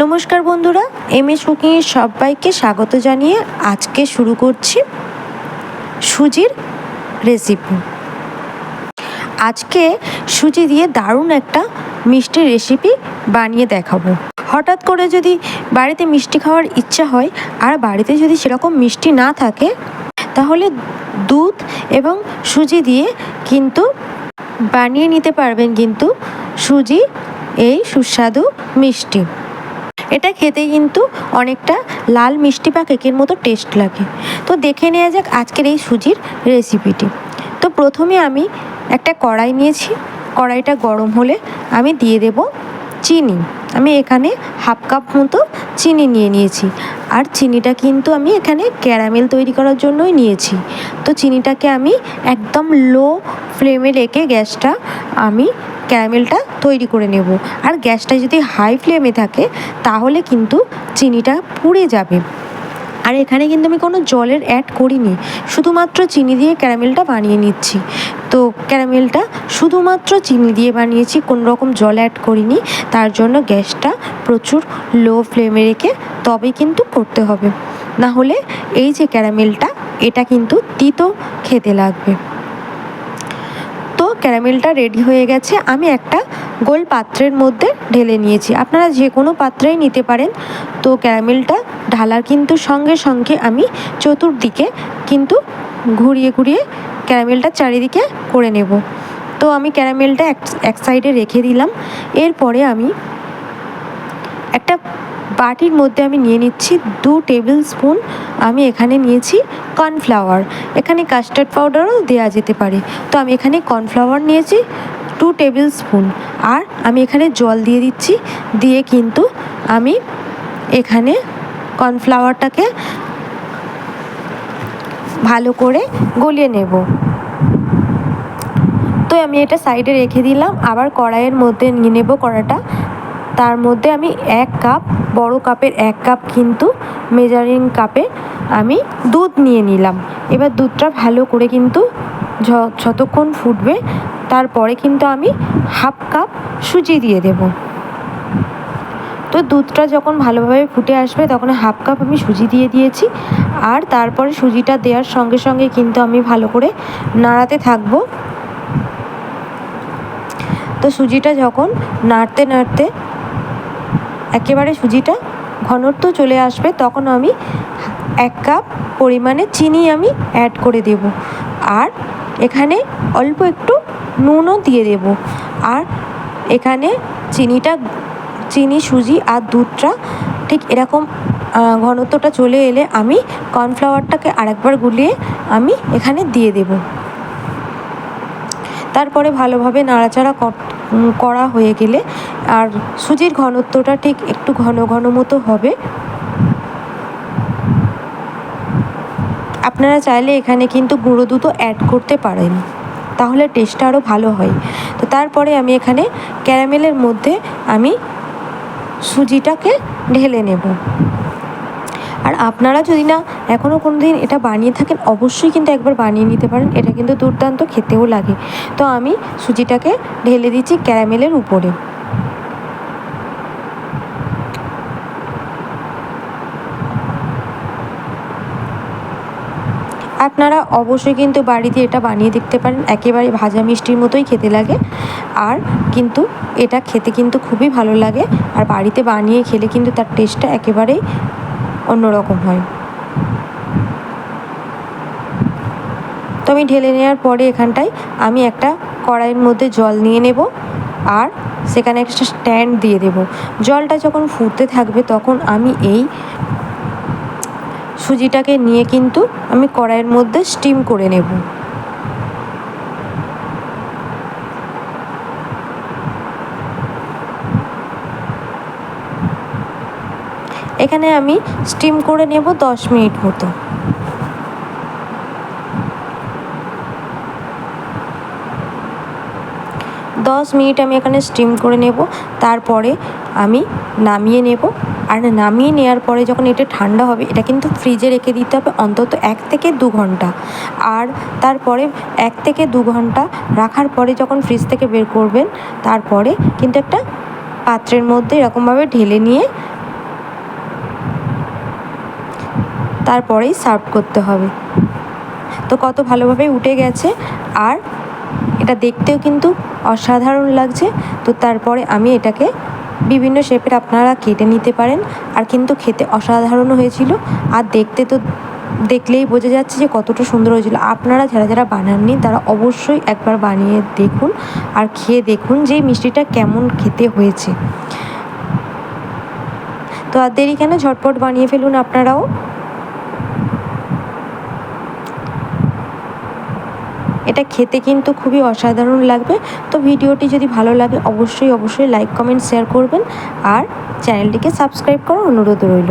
নমস্কার বন্ধুরা M S কুকিংয়ের সবাইকে স্বাগত জানিয়ে আজকে শুরু করছি সুজির রেসিপি আজকে সুজি দিয়ে দারুণ একটা মিষ্টি রেসিপি বানিয়ে দেখাবো। হঠাৎ করে যদি বাড়িতে মিষ্টি খাওয়ার ইচ্ছা হয়, আর বাড়িতে যদি সেরকম মিষ্টি না থাকে, তাহলে দুধ এবং সুজি দিয়ে কিন্তু বানিয়ে নিতে পারবেন কিন্তু সুজি এই সুস্বাদু মিষ্টি। এটা খেতে কিন্তু অনেকটা লাল মিষ্টি বা কেকের মতো টেস্ট লাগে। তো দেখে নেওয়া যাক আজকের এই সুজির রেসিপিটি তো প্রথমে আমি একটা কড়াই নিয়েছি। কড়াইটা গরম হলে আমি দিয়ে দেব চিনি। আমি এখানে হাফ কাপ মতো চিনি নিয়ে নিয়েছি। আর চিনিটা কিন্তু আমি এখানে ক্যারামেল তৈরি করার জন্যই নিয়েছি। তো চিনিটাকে আমি একদম লো ফ্লেমে রেখে গ্যাসটা আমি ক্যারামেলটা তৈরি করে নেব। আর গ্যাসটা যদি হাই ফ্লেমে থাকে, তাহলে কিন্তু চিনিটা পুড়ে যাবে। আর এখানে কিন্তু আমি কোনো জলের অ্যাড করিনি, শুধুমাত্র চিনি দিয়ে ক্যারামেলটা বানিয়ে নিচ্ছি। তো ক্যারামেলটা শুধুমাত্র চিনি দিয়ে বানিয়েছি, কোনো রকম জল অ্যাড করিনি, তার জন্য গ্যাসটা প্রচুর লো ফ্লেমে রেখে তবে কিন্তু করতে হবে। না হলে এই যে ক্যারামেলটা, এটা কিন্তু তিতো খেতে লাগবে। ক্যারামেলটা রেডি হয়ে গেছে। আমি একটা গোল পাত্রের মধ্যে ঢেলে নিয়েছি। আপনারা যে কোনো পাত্রেই নিতে পারেন। তো ক্যারামেলটা ঢালার কিন্তু সঙ্গে সঙ্গে আমি চতুর্দিকে কিন্তু ঘুরিয়ে ঘুরিয়ে ক্যারামেলটা চারিদিকে করে নেব। তো আমি ক্যারামেলটা এক সাইডে রেখে দিলাম। এরপরে আমি একটা বাটির মধ্যে আমি নিয়ে নিচ্ছি দু টেবিল স্পুন আমি এখানে নিয়েছি কর্নফ্লাওয়ার। এখানে কাস্টার্ড পাউডারও দেওয়া যেতে পারে। তো আমি এখানে কর্নফ্লাওয়ার নিয়েছি টু টেবিল স্পুন আর আমি এখানে জল দিয়ে দিচ্ছি। দিয়ে কিন্তু আমি এখানে কর্নফ্লাওয়ারটাকে ভালো করে গলিয়ে নেব। তো আমি এটা সাইডে রেখে দিলাম। আবার কড়াইয়ের মধ্যে নিয়ে নেব কড়াটা। তার মধ্যে আমি এক কাপ, বড় কাপের এক কাপ কিন্তু মেজারিং কাপে আমি দুধ নিয়ে নিলাম। এবার দুধটা ভালো করে কিন্তু যতক্ষণ ফুটবে, তারপরে কিন্তু আমি হাফ কাপ সুজি দিয়ে দেব। তো দুধটা যখন ভালোভাবে ফুটে আসবে, তখন হাফ কাপ আমি সুজি দিয়ে দিয়েছি। আর তারপরে সুজিটা দেওয়ার সঙ্গে সঙ্গে কিন্তু আমি ভালো করে নাড়াতে থাকব। তো সুজিটা যখন নাড়তে নাড়তে একেবারে সুজিটা ঘনত্ব চলে আসবে, তখন আমি এক কাপ পরিমাণে চিনি আমি অ্যাড করে দেব। আর এখানে অল্প একটু নুনও দিয়ে দেব। আর এখানে চিনিটা, চিনি, সুজি আর দুধটা ঠিক এরকম ঘনত্বটা চলে এলে আমি কর্নফ্লাওয়ারটাকে আরেকবার গুলিয়ে আমি এখানে দিয়ে দেব। তারপরে ভালোভাবে নাড়াচাড়া করা হয়ে গেলে আর সুজির ঘনত্বটা ঠিক একটু ঘন ঘন মতো হবে। আপনারা চাইলে এখানে কিন্তু গুঁড়ো দুধও অ্যাড করতে পারেন, তাহলে টেস্টটা আরও ভালো হয়। তো তারপরে আমি এখানে ক্যারামেলের মধ্যে আমি সুজিটাকে ঢেলে নেব। আর আপনারা যদি না এখনও কোনো দিন এটা বানিয়ে থাকেন, অবশ্যই কিন্তু একবার বানিয়ে নিতে পারেন। এটা কিন্তু দুর্দান্ত, খেতেও লাগে। তো আমি সুজিটাকে ঢেলে দিচ্ছি ক্যারামেলের উপরে। আপনারা অবশ্যই কিন্তু বাড়িতে এটা বানিয়ে দেখতে পারেন। একেবারে ভাজা মিষ্টির মতোই খেতে লাগে। আর কিন্তু এটা খেতে কিন্তু খুবই ভালো লাগে। আর বাড়িতে বানিয়ে খেলে কিন্তু তার টেস্টটা একেবারেই অন্যরকম হয়। তো আমি ঢেলে নেওয়ার পরে এখানটায় আমি একটা কড়াইয়ের মধ্যে জল নিয়ে নেব আর সেখানে একটা স্ট্যান্ড দিয়ে দেব। জলটা যখন ফুটতে থাকবে তখন আমি এই সুজিটাকে নিয়ে কিন্তু আমি কড়াইয়ের মধ্যে স্টিম করে নেব। এখানে আমি স্টিম করে নেব দশ মিনিট মতো। দশ মিনিট আমি এখানে স্টিম করে নেব, তারপরে আমি নামিয়ে নেব। আর নামিয়ে নেওয়ার পরে যখন এটা ঠান্ডা হবে, এটা কিন্তু ফ্রিজে রেখে দিতে হবে অন্তত এক থেকে দু ঘণ্টা। আর তারপরে এক থেকে দু ঘণ্টা রাখার পরে যখন ফ্রিজ থেকে বের করবেন, তারপরে কিন্তু একটা পাত্রের মধ্যে এরকমভাবে ঢেলে নিয়ে তারপরেই সার্ভ করতে হবে। তো কত ভালোভাবে উঠে গেছে। আর এটা দেখতেও কিন্তু অসাধারণ লাগছে। তো তারপরে আমি এটাকে বিভিন্ন শেপের আপনারা কেটে নিতে পারেন। আর কিন্তু খেতে অসাধারণ হয়েছিল। আর দেখতে তো দেখলেই বোঝা যাচ্ছে যে কতটা সুন্দর হয়েছিল। আপনারা যারা যারা বানাননি, তারা অবশ্যই একবার বানিয়ে দেখুন। আর খেয়ে দেখুন যে মিষ্টিটা কেমন খেতে হয়েছে। তো আর দেরি কেন? ঝটপট বানিয়ে ফেলুন আপনারাও। এটা খেতে কিন্তু খুবই অসাধারণ লাগবে। তো ভিডিওটি যদি ভালো লাগে, অবশ্যই অবশ্যই লাইক কমেন্ট শেয়ার করবেন। আর চ্যানেলটিকে সাবস্ক্রাইব করার অনুরোধ রইল।